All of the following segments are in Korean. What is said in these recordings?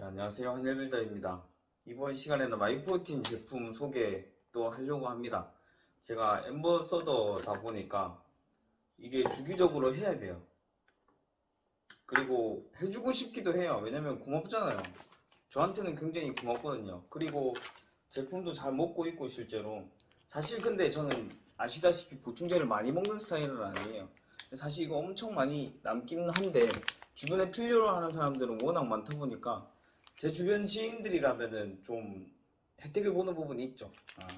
네, 안녕하세요. 한일빌더입니다. 이번 시간에는 마이프로틴 제품 소개 또 하려고 합니다. 제가 엠버서더다 보니까 이게 주기적으로 해야 돼요. 그리고 해주고 싶기도 해요. 왜냐면 고맙잖아요. 저한테는 굉장히 고맙거든요. 그리고 제품도 잘 먹고 있고 실제로 사실 근데 저는 아시다시피 보충제를 많이 먹는 스타일은 아니에요. 사실 이거 엄청 많이 남기는 한데 주변에 필요로 하는 사람들은 워낙 많다 보니까 제 주변 지인들이라면은 좀 혜택을 보는 부분이 있죠. 아,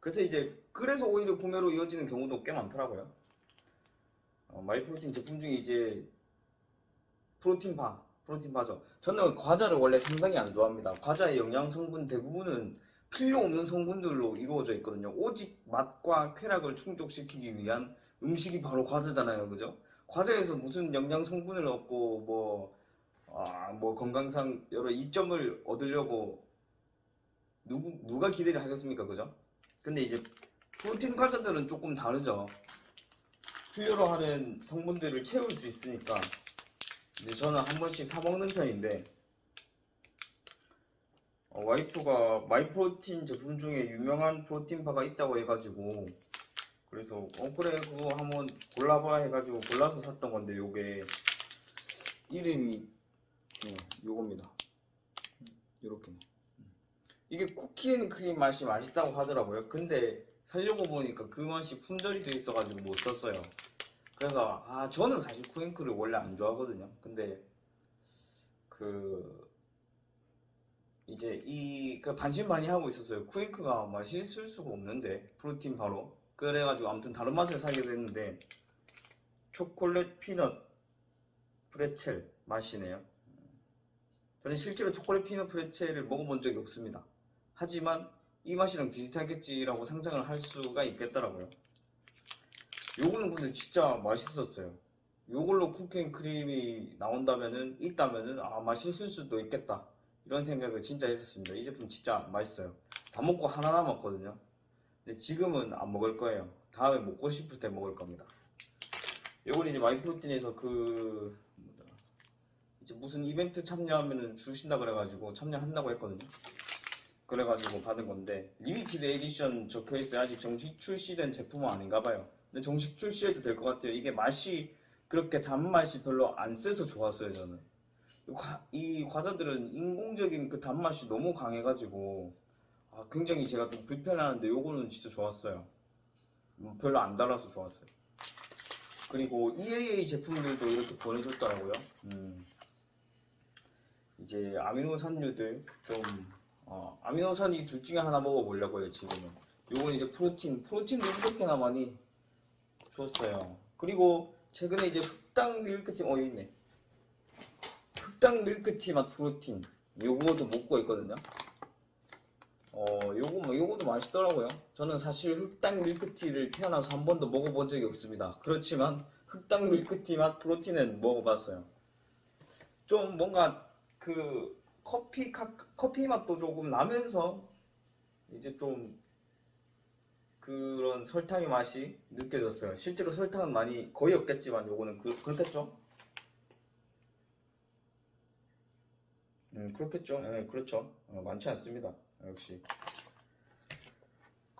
그래서 이제 그래서 오히려 구매로 이어지는 경우도 꽤 많더라고요. 어, 마이프로틴 제품 중에 이제 프로틴 바, 프로틴 바죠. 저는 과자를 원래 상당히 안 좋아합니다. 과자의 영양 성분 대부분은 필요 없는 성분들로 이루어져 있거든요. 오직 맛과 쾌락을 충족시키기 위한 음식이 바로 과자잖아요, 그죠? 과자에서 무슨 영양 성분을 얻고 뭐, 아, 뭐 건강상 여러 이점을 얻으려고 누구 누가 기대를 하겠습니까, 그죠? 근데 이제 프로틴 과자들은 조금 다르죠. 필요로 하는 성분들을 채울 수 있으니까 이제 저는 한 번씩 사 먹는 편인데 어, 와이프가 마이프로틴 제품 중에 유명한 프로틴 바가 있다고 해가지고 그래서 어 그래 그거 한번 골라봐 해가지고 골라서 샀던 건데 요게 이름이 네, 요겁니다. 요렇게 이게 쿠키 앤 크림 맛이 맛있다고 하더라고요. 근데 살려고 보니까 그 맛이 품절이 돼 있어가지고 못 샀어요. 그래서 아 저는 사실 쿠앤크를 원래 안 좋아하거든요. 근데 그 이제 이 그 반신반의하고 있었어요. 쿠앤크가 맛있을 수가 없는데 프로틴 바로. 그래가지고 아무튼 다른 맛을 사게 됐는데 초콜릿 피넛 프레첼 맛이네요. 저는 실제로 초콜릿 피넛 프레첼을 먹어본 적이 없습니다. 하지만 이 맛이랑 비슷하겠지라고 상상을 할 수가 있겠더라고요. 요거는 근데 진짜 맛있었어요. 요걸로 쿠키앤크림이 나온다면은 있다면은 아 맛있을 수도 있겠다 이런 생각을 진짜 했었습니다. 이 제품 진짜 맛있어요. 다 먹고 하나 남았거든요. 근데 지금은 안 먹을 거예요. 다음에 먹고 싶을 때 먹을 겁니다. 요건 이제 마이프로틴에서 그 이제 무슨 이벤트 참여하면은 주신다 그래가지고 참여한다고 했거든요. 그래가지고 받은 건데 리미티드 에디션 적혀 있어요. 아직 정식 출시된 제품은 아닌가 봐요. 근데 정식 출시해도 될 것 같아요. 이게 맛이 그렇게 단맛이 별로 안 세서 좋았어요 저는. 이 과- 이 과자들은 인공적인 그 단맛이 너무 강해가지고 아, 굉장히 제가 좀 불편하는데 요거는 진짜 좋았어요. 음, 별로 안 달아서 좋았어요. 그리고 EAA 제품들도 이렇게 보내줬더라고요. 음. 이제 아미노산류들 좀 어, 아미노산 이 둘 중에 하나 먹어보려고요 지금은. 요건 이제 프로틴, 프로틴도 이렇게나 많이 줬어요. 그리고 최근에 이제 흑당 밀크티, 어 있네. 흑당 밀크티 맛 프로틴. 요거도 먹고 있거든요. 어, 요거 뭐 요거도 맛있더라고요. 저는 사실 흑당 밀크티를 태어나서 한 번도 먹어본 적이 없습니다. 그렇지만 흑당 밀크티 맛 프로틴은 먹어봤어요. 좀 뭔가 그 커피 카, 커피 맛도 조금 나면서 이제 좀 그런 설탕의 맛이 느껴졌어요. 실제로 설탕은 많이 거의 없겠지만 요거는 그, 그렇겠죠? 음 그렇겠죠. 예, 그렇죠. 어, 많지 않습니다. 역시.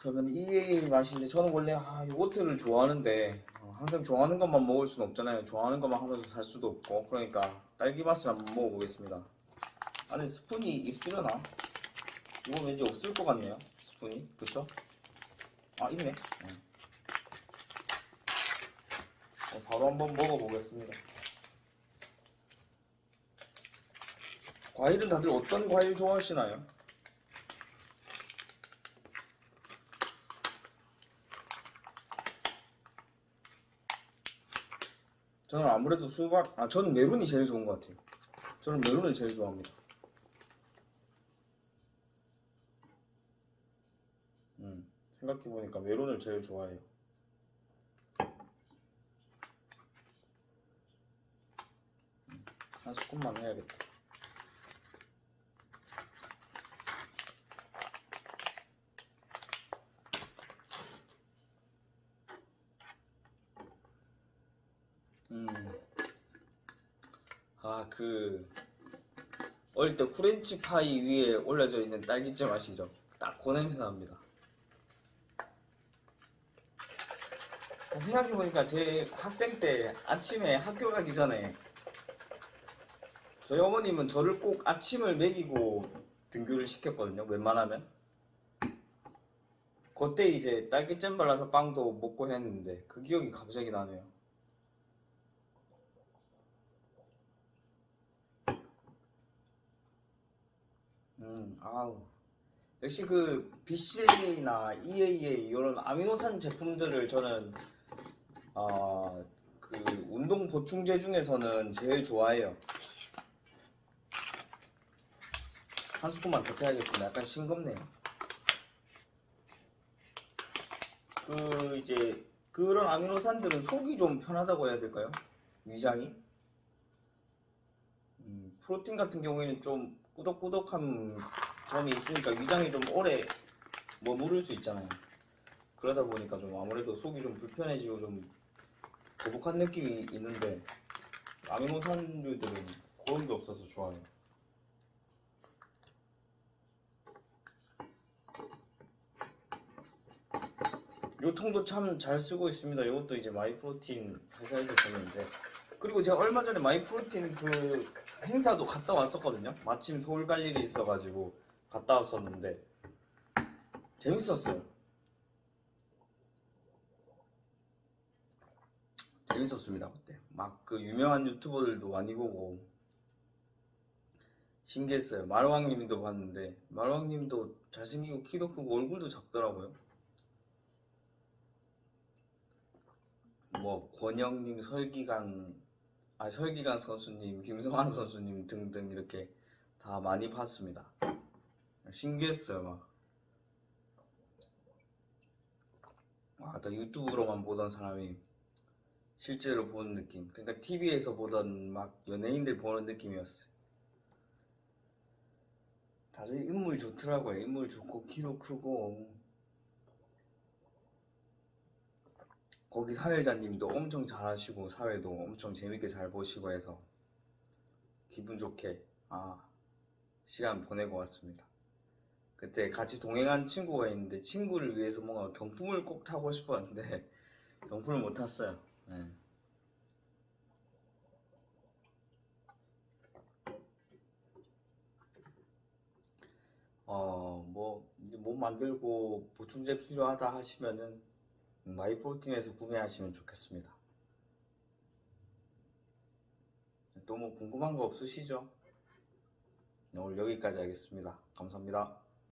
그러면 EA 맛인데 저는 원래 아, 요거트를 좋아하는데 어, 항상 좋아하는 것만 먹을 수는 없잖아요. 좋아하는 것만 하면서 살 수도 없고 그러니까 딸기 맛을 한번 먹어보겠습니다. 안에 스푼이 있으려나? 이거 왠지 없을 것 같네요. 스푼이 그쵸? 아 있네. 어. 어, 바로 한번 먹어보겠습니다. 과일은 다들 어떤 과일 좋아하시나요? 저는 아무래도 수박, 아, 저는 메론이 제일 좋은 것 같아요. 저는 메론을 제일 좋아합니다. 음, 생각해 보니까 메론을 제일 좋아해요. 음, 한 스푼만 해야겠다. 음. 아, 그 어릴 때 프렌치 파이 위에 올려져 있는 딸기잼 아시죠? 딱 그 냄새 납니다. 생각해보니까 제 학생 때 아침에 학교 가기 전에 저희 어머님은 저를 꼭 아침을 먹이고 등교를 시켰거든요. 웬만하면. 그때 이제 딸기잼 발라서 빵도 먹고 했는데 그 기억이 갑자기 나네요. 음, 아우. 역시 그 BCAA나 EAA 이런 아미노산 제품들을 저는 어, 그 운동 보충제 중에서는 제일 좋아해요. 한 스푼만 더 해야겠습니다. 약간 싱겁네요. 그 이제 그런 아미노산들은 속이 좀 편하다고 해야 될까요? 위장이? 음, 프로틴 같은 경우에는 좀 꾸덕꾸덕한 점이 있으니까 위장이 좀 오래 머무를 수 있잖아요. 그러다 보니까 좀 아무래도 속이 좀 불편해지고 좀 거북한 느낌이 있는데 아미노산류들은 그런 게 없어서 좋아요. 요 통도 참 잘 쓰고 있습니다. 이것도 이제 마이프로틴 회사에서 줬는데 그리고 제가 얼마 전에 마이프로틴 그 행사도 갔다 왔었거든요. 마침 서울 갈 일이 있어가지고 갔다 왔었는데 재밌었어요. 재밌었습니다 그때. 막 그 유명한 유튜버들도 많이 보고 신기했어요. 마루왕님도 봤는데 마루왕님도 잘생기고 키도 크고 얼굴도 작더라고요. 뭐 권영님, 설기관, 아 설기관 선수님, 김성환 선수님 등등 이렇게 다 많이 봤습니다. 신기했어요 막. 와, 나 유튜브로만 보던 사람이 실제로 보는 느낌. 그러니까 TV에서 보던 막 연예인들 보는 느낌이었어요. 다들 인물 좋더라고요. 인물 좋고 키도 크고 거기 사회자님도 엄청 잘하시고 사회도 엄청 재밌게 잘 보시고 해서 기분 좋게 아 시간 보내고 왔습니다. 그때 같이 동행한 친구가 있는데 친구를 위해서 뭔가 경품을 꼭 타고 싶었는데 경품을 못 탔어요. 네. 어, 뭐, 이제 몸 만들고 보충제 필요하다 하시면은 마이프로틴에서 구매하시면 좋겠습니다. 또 뭐 궁금한 거 없으시죠? 네, 오늘 여기까지 하겠습니다. 감사합니다.